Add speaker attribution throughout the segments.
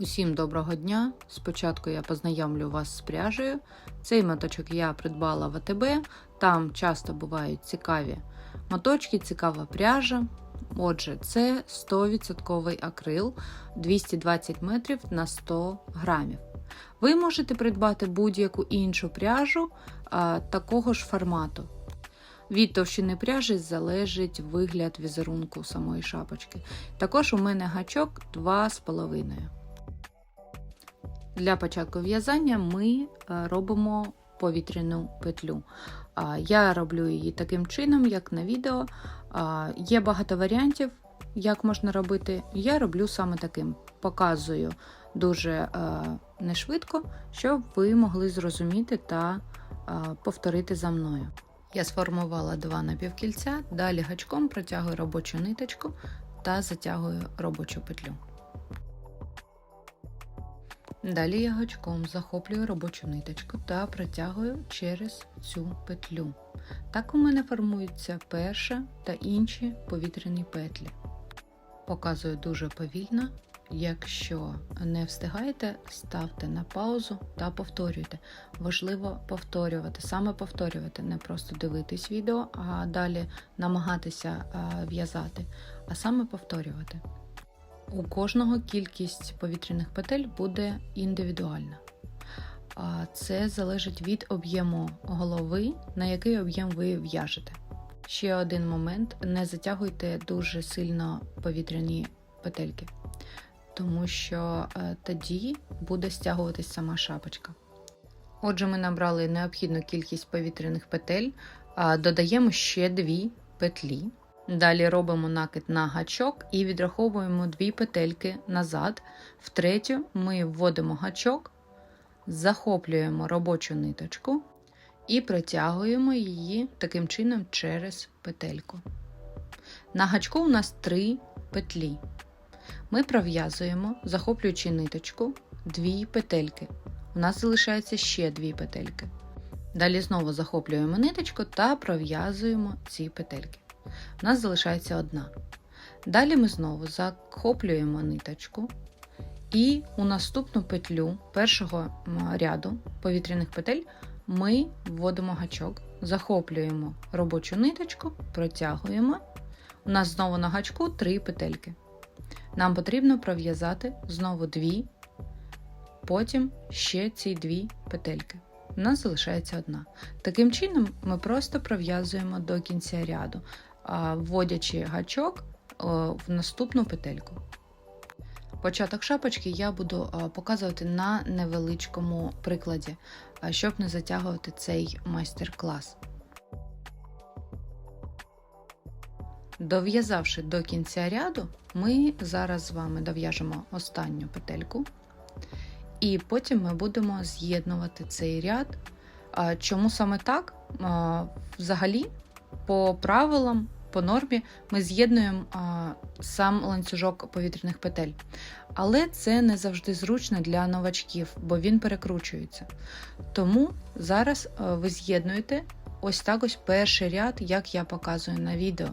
Speaker 1: Усім доброго дня! Спочатку я познайомлю вас з пряжею. Цей моточок я придбала в АТБ. Там часто бувають цікаві моточки, цікава пряжа. Отже, це 100% акрил 220 метрів на 100 грамів. Ви можете придбати будь-яку іншу пряжу а, такого ж формату. Від товщини пряжі залежить вигляд візерунку самої шапочки. Також у мене гачок 2,5. Для початку в'язання ми е, робимо повітряну петлю. Я роблю її таким чином, як на відео. Є багато варіантів, як можна робити. Я роблю саме таким. Показую дуже е, нешвидко, щоб ви могли зрозуміти та е, повторити за мною. Я сформувала два напівкільця, далі гачком протягую робочу ниточку та затягую робочу петлю. Далі я гачком захоплюю робочу ниточку та протягую через цю петлю. Так у мене формуються перша та інші повітряні петлі. Показую дуже повільно. Якщо не встигаєте, ставте на паузу та повторюйте. Важливо повторювати, саме повторювати, не просто дивитись відео, а далі намагатися в'язати, а саме повторювати. У кожного кількість повітряних петель буде індивідуальна. Це залежить від об'єму голови, на який об'єм ви в'яжете. Ще один момент: не затягуйте дуже сильно повітряні петельки, тому що е, тоді буде стягуватись сама шапочка. Отже, ми набрали необхідну кількість повітряних петель, додаємо ще дві петлі. Далі робимо накид на гачок і відраховуємо дві петельки назад. В третю ми вводимо гачок, захоплюємо робочу ниточку і протягуємо її таким чином через петельку. На гачку у нас три петлі. Ми пров'язуємо, захоплюючи ниточку, дві петельки. У нас залишається ще дві петельки. Далі знову захоплюємо ниточку та пров'язуємо ці петельки. У нас залишається одна. Далі ми знову захоплюємо ниточку, і у наступну петлю першого ряду повітряних петель ми вводимо гачок, захоплюємо робочу ниточку, протягуємо. У нас знову на гачку три петельки. Нам потрібно пров'язати знову дві, потім ще ці дві петельки. У нас залишається одна. Таким чином, ми просто пров'язуємо до кінця ряду вводячи гачок в наступну петельку. Початок шапочки я буду показувати на невеличкому прикладі, щоб не затягувати цей майстер-клас. Дов'язавши до кінця ряду, ми зараз з вами дов'яжемо останню петельку, і потім ми будемо з'єднувати цей ряд. Чому саме так? Взагалі, по правилам по нормі ми з'єднуємо сам ланцюжок повітряних петель. Але це не завжди зручно для новачків, бо він перекручується. Тому зараз ви з'єднуєте ось так ось перший ряд, як я показую на відео.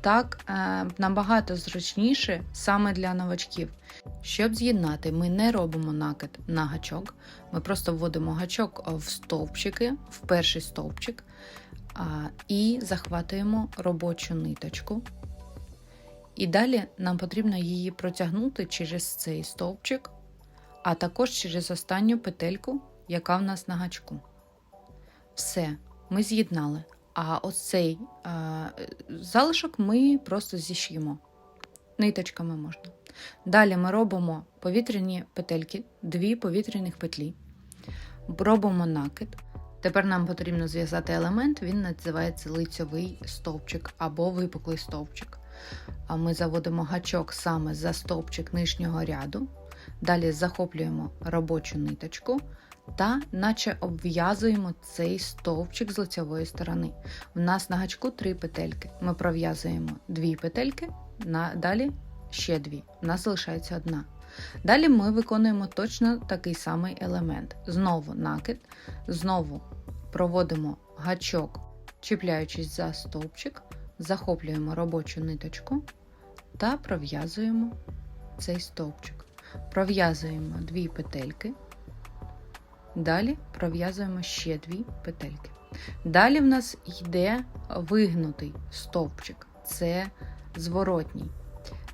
Speaker 1: Так е, набагато зручніше саме для новачків. Щоб з'єднати, ми не робимо накид на гачок, ми просто вводимо гачок в стовпчики, в перший стовпчик і захватуємо робочу ниточку. І далі нам потрібно її протягнути через цей стовпчик, а також через останню петельку, яка в нас на гачку. Все, ми з'єднали. А ось цей а, залишок ми просто зіш'ємо. Ниточками можна. Далі ми робимо повітряні петельки, дві повітряних петлі, робимо накид. Тепер нам потрібно зв'язати елемент, він називається лицьовий стовпчик або випуклий стовпчик. Ми заводимо гачок саме за стовпчик нижнього ряду, далі захоплюємо робочу ниточку та наче обв'язуємо цей стовпчик з лицьової сторони. У нас на гачку три петельки. Ми пров'язуємо дві петельки, далі ще дві. У нас залишається одна. Далі ми виконуємо точно такий самий елемент. Знову накид, знову проводимо гачок, чіпляючись за стовпчик, захоплюємо робочу ниточку та пров'язуємо цей стовпчик. пров'язуємо дві петельки, далі пров'язуємо ще дві петельки. Далі в нас йде вигнутий стовпчик, це зворотній.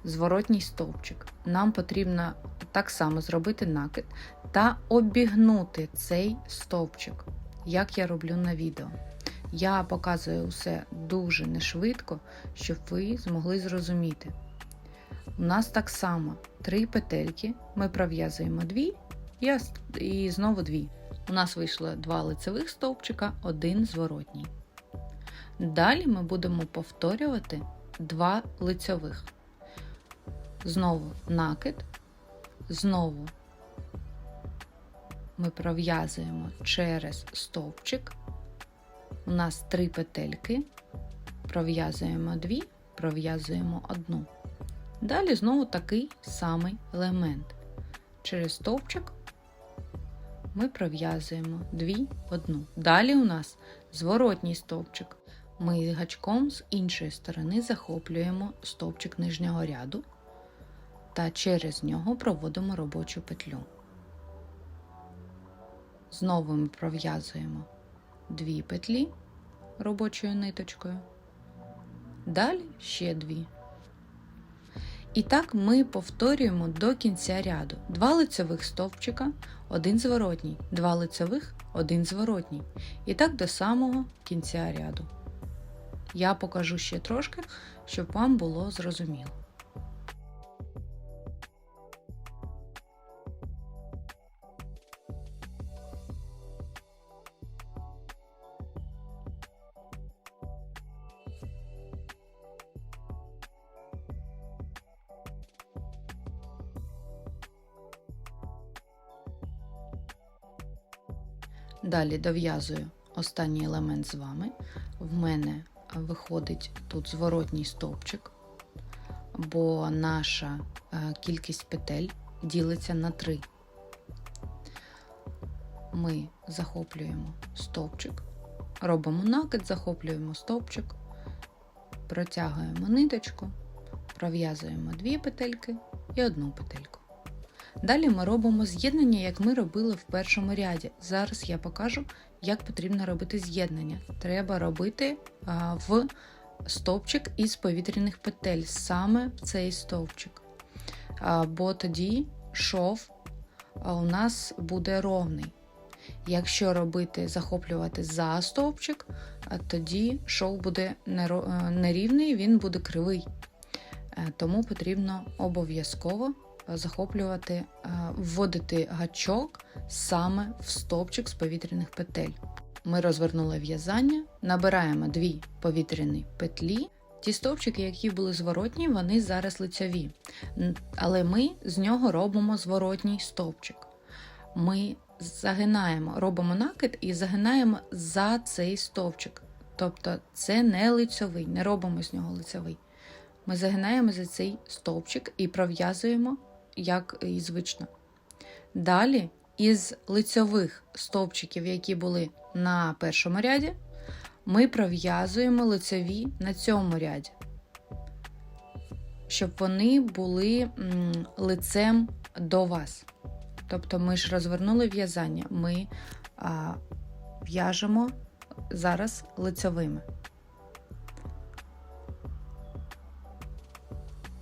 Speaker 1: Зворотній стовпчик. Нам потрібно так само зробити накид та обігнути цей стовпчик, як я роблю на відео. Я показую все дуже нешвидко, щоб ви змогли зрозуміти. У нас так само три петельки, ми пров'язуємо дві і знову дві. У нас вийшло два лицевих стовпчика, один зворотній. Далі ми будемо повторювати два лицьових. Знову накид, знову ми пров'язуємо через стовпчик. У нас три петельки, пров'язуємо дві, пров'язуємо одну. Далі знову такий самий елемент. Через стовпчик ми пров'язуємо дві одну. Далі у нас зворотній стовпчик. Ми гачком з іншої сторони захоплюємо стовпчик нижнього ряду та через нього проводимо робочу петлю. Знову ми пров'язуємо дві петлі робочою ниточкою, далі ще дві. І так ми повторюємо до кінця ряду. Два лицевих стовпчика, один зворотній, два лицевих, один зворотній. І так до самого кінця ряду. Я покажу ще трошки, щоб вам було зрозуміло. Далі дов'язую останній елемент з вами. В мене виходить тут зворотній стовпчик, бо наша е, кількість петель ділиться на 3. Ми захоплюємо стовпчик, робимо накид, захоплюємо стовпчик, протягуємо ниточку, пров'язуємо дві петельки і одну петельку. Далі ми робимо з'єднання, як ми робили в першому ряді. Зараз я покажу, як потрібно робити з'єднання. Треба робити а, в стовпчик із повітряних петель, саме в цей стовпчик. А, бо тоді шов у нас буде ровний. Якщо робити захоплювати за стовпчик, тоді шов буде нерівний, він буде кривий. Е, тому потрібно обов'язково захоплювати, е, вводити гачок саме в стовпчик з повітряних петель. Ми розвернули в'язання, набираємо дві повітряні петлі. Ті стовпчики, які були зворотні, вони зараз лицеві. Але ми з нього робимо зворотній стовпчик. Ми загинаємо, робимо накид і загинаємо за цей стовпчик. Тобто це не лицьовий, не робимо з нього лицевий. Ми загинаємо за цей стовпчик і пров'язуємо як і звично. Далі, із лицьових стовпчиків, які були на першому ряді, ми пров'язуємо лицеві на цьому ряді, щоб вони були лицем до вас. Тобто ми ж розвернули в'язання, ми в'яжемо зараз лицевими.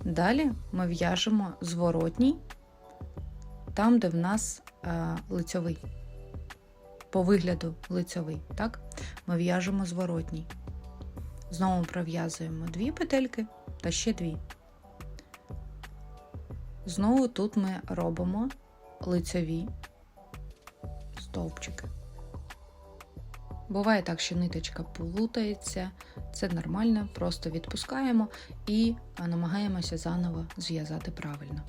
Speaker 1: Далі ми в'яжемо зворотній, там, де в нас е, лицьовий, по вигляду лицьовий. Так? Ми в'яжемо зворотній. Знову пров'язуємо дві петельки та ще дві. Знову тут ми робимо лицьові стовпчики. Буває так, що ниточка плутається, це нормально, просто відпускаємо і намагаємося заново зв'язати правильно,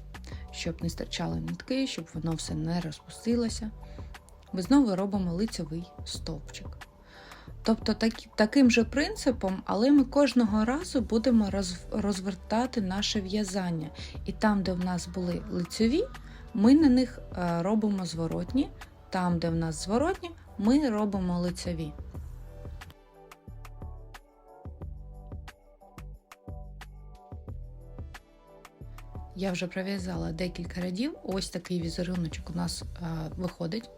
Speaker 1: щоб не стирчали нитки, щоб воно все не розпустилося. Ми знову робимо лицьовий стовпчик. Тобто так, таким же принципом, але ми кожного разу будемо роз, розвертати наше в'язання. І там, де в нас були лицьові, ми на них е, робимо зворотні, там, де в нас зворотні, ми робимо лицеві. Я вже пров'язала декілька рядів. Ось такий візеруночок у нас е, виходить.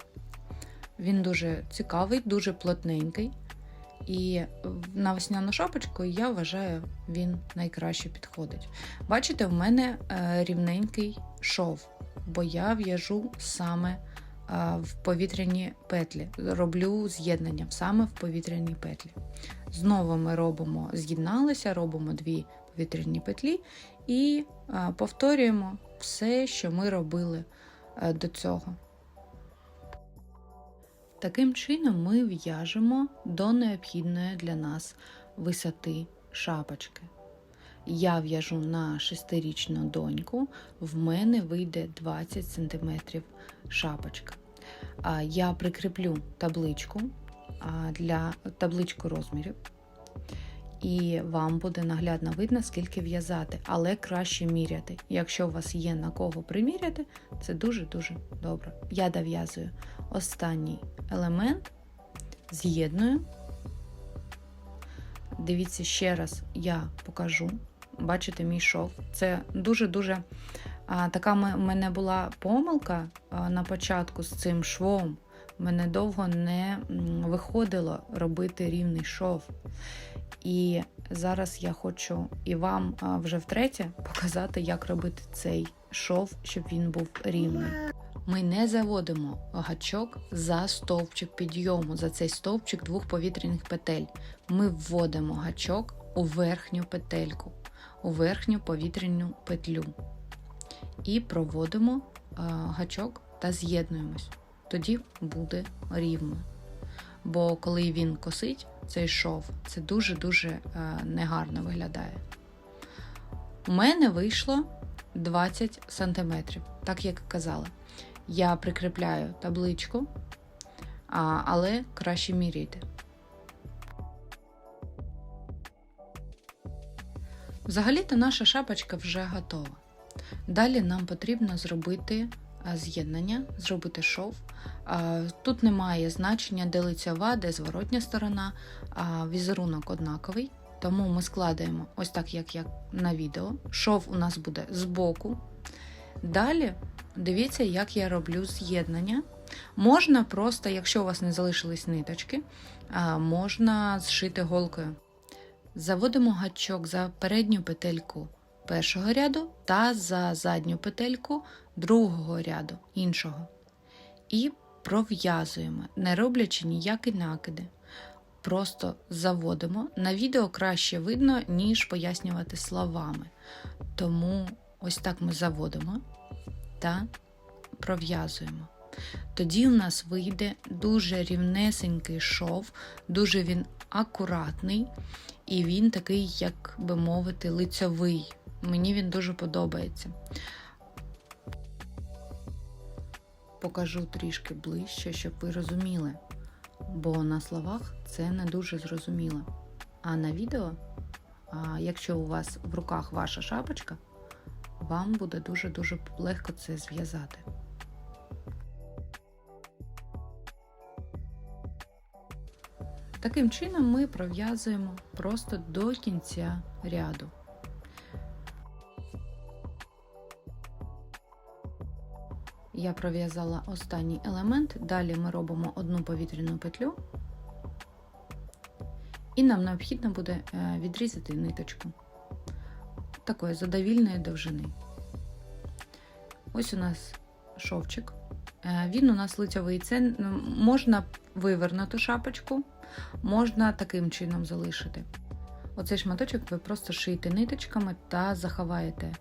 Speaker 1: Він дуже цікавий, дуже плотненький. І на весняну шапочку я вважаю, він найкраще підходить. Бачите, в мене е, рівненький шов, бо я в'яжу саме е, в повітряні петлі. Роблю з'єднання саме в повітряні петлі. Знову ми робимо, з'єдналися, робимо дві повітряні петлі і повторюємо все, що ми робили е, до цього. Таким чином ми в'яжемо до необхідної для нас висоти шапочки. Я в'яжу на 6-річну доньку, в мене вийде 20 см шапочка. Я прикріплю табличку для табличку розмірів, і вам буде наглядно видно, скільки в'язати, але краще міряти. Якщо у вас є на кого приміряти, це дуже-дуже добре. Я дов'язую останній елемент, з'єдную. Дивіться, ще раз я покажу. Бачите, мій шов. Це дуже-дуже така в мене була помилка на початку з цим швом. Мене довго не виходило робити рівний шов. І зараз я хочу і вам вже втретє показати, як робити цей шов, щоб він був рівний. Ми не заводимо гачок за стовпчик підйому, за цей стовпчик двох повітряних петель. Ми вводимо гачок у верхню петельку, у верхню повітряну петлю. І проводимо гачок та з'єднуємось. Тоді буде рівно. Бо коли він косить, цей шов, це дуже-дуже негарно виглядає. У мене вийшло 20 см, так як казала. Я прикріпляю табличку, але краще міряйте. Взагалі-то наша шапочка вже готова. Далі нам потрібно зробити з'єднання, зробити шов. Тут немає значення, де лицьова, де зворотня сторона, візерунок однаковий. Тому ми складаємо ось так, як я на відео. Шов у нас буде збоку. Далі дивіться, як я роблю з'єднання. Можна просто, якщо у вас не залишились ниточки, можна зшити голкою. Заводимо гачок за передню петельку першого ряду та за задню петельку другого ряду іншого. І пров'язуємо, не роблячи ніякі накиди. Просто заводимо. На відео краще видно, ніж пояснювати словами. Тому ось так ми заводимо та пров'язуємо. Тоді у нас вийде дуже рівнесенький шов, дуже він акуратний, і він такий, як би мовити, лицьовий. Мені він дуже подобається. Покажу трішки ближче, щоб ви розуміли, бо на словах це не дуже зрозуміло. А на відео, якщо у вас в руках ваша шапочка, вам буде дуже-дуже легко це зв'язати. Таким чином ми пров'язуємо просто до кінця ряду. Я пров'язала останній елемент, далі ми робимо одну повітряну петлю, і нам необхідно буде е, відрізати ниточку такої задовільної довжини. Ось у нас шовчик. Е, він у нас лицьовий. Це можна вивернути шапочку, можна таким чином залишити. Оцей шматочок ви просто шиєте ниточками та заховаєте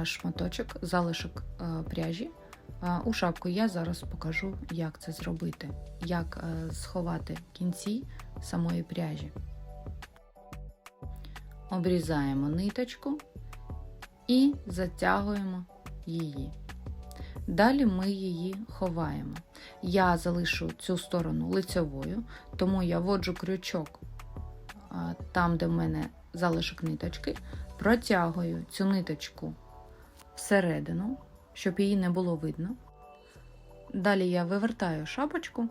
Speaker 1: е, шматочок, залишок пряжі у шапку. Я зараз покажу, як це зробити, як сховати кінці самої пряжі. Обрізаємо ниточку і затягуємо її. Далі ми її ховаємо. Я залишу цю сторону лицевою, тому я воджу крючок там, де в мене залишок ниточки, протягую цю ниточку всередину, щоб її не було видно. Далі я вивертаю шапочку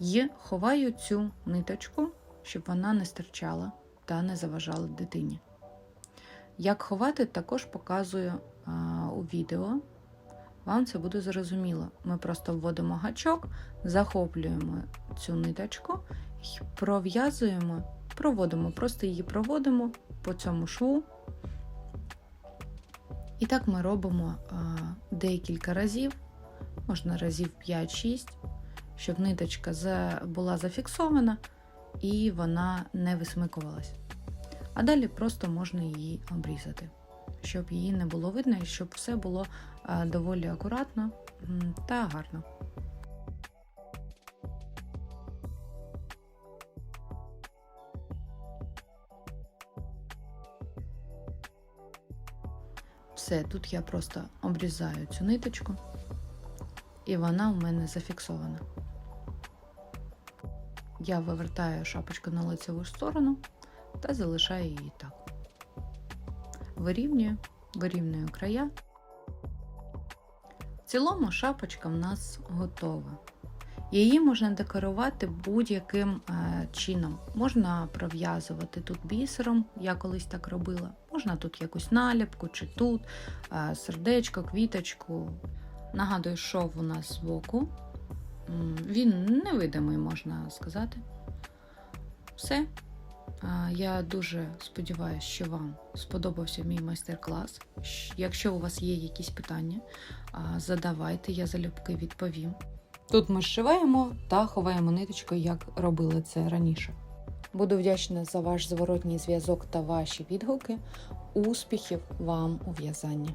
Speaker 1: і ховаю цю ниточку, щоб вона не стирчала та не заважала дитині. Як ховати, також показую а, у відео, вам це буде зрозуміло. Ми просто вводимо гачок, захоплюємо цю ниточку пров'язуємо, проводимо, просто її проводимо по цьому шву. І так ми робимо декілька разів, можна разів 5-6, щоб ниточка була зафіксована і вона не висмикувалась. А далі просто можна її обрізати, щоб її не було видно і щоб все було доволі акуратно та гарно. Все, тут я просто обрізаю цю ниточку, і вона у мене зафіксована. Я вивертаю шапочку на лицеву сторону та залишаю її так. Вирівнюю, вирівнюю края. В цілому шапочка в нас готова. Її можна декорувати будь-яким е, чином. Можна пров'язувати тут бісером, я колись так робила. Можна тут якусь наліпку чи тут, е, сердечко, квіточку. Нагадую, шов у нас збоку. Він невидимий, можна сказати. Все. Я дуже сподіваюся, що вам сподобався мій майстер-клас. Якщо у вас є якісь питання, задавайте, я залюбки відповім. Тут ми зшиваємо та ховаємо ниточку, як робили це раніше. Буду вдячна за ваш зворотній зв'язок та ваші відгуки. Успіхів вам у в'язанні!